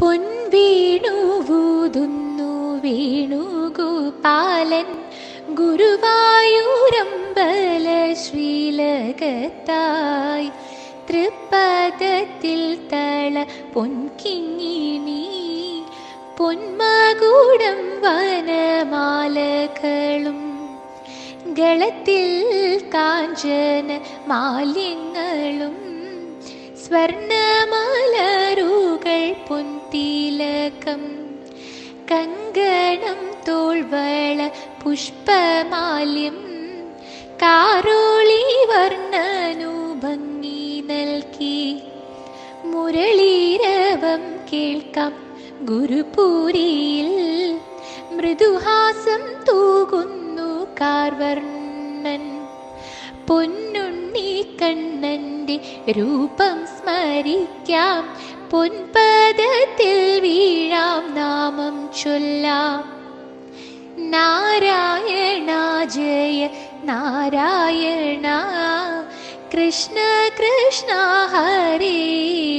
പൊൻവീണുവൂതുന്നു വീണുഗോപാലൻ ഗുരുവായൂരമ്പല ശ്രീലകത്തായി തൃപ്പദത്തിൽ തള പൊൻകിങ്ങിനി പൊന്മകൂടം വനമാലകളും ഗളത്തിൽ കാഞ്ചന മാലിങ്ങളും സ്വർണമലരുകൾ കങ്കണം തോൾവള പുഷ്പമാല്യം കാറോളി വർണനു ഭംഗി നൽകി. മുരളീരവം കേൾക്കാം ഗുരുപൂരിയിൽ. മൃദുഹാസം തൂകുന്നു കാർവർണൻ. പൊന്നുണ്ണി കണ്ണന്റെ രൂപം സ്മരിക്കാം നാമം ചൊല്ലാം. നാരായണ ജയ നാരായണ. കൃഷ്ണ ഹരേ. തൊഴുന്നേ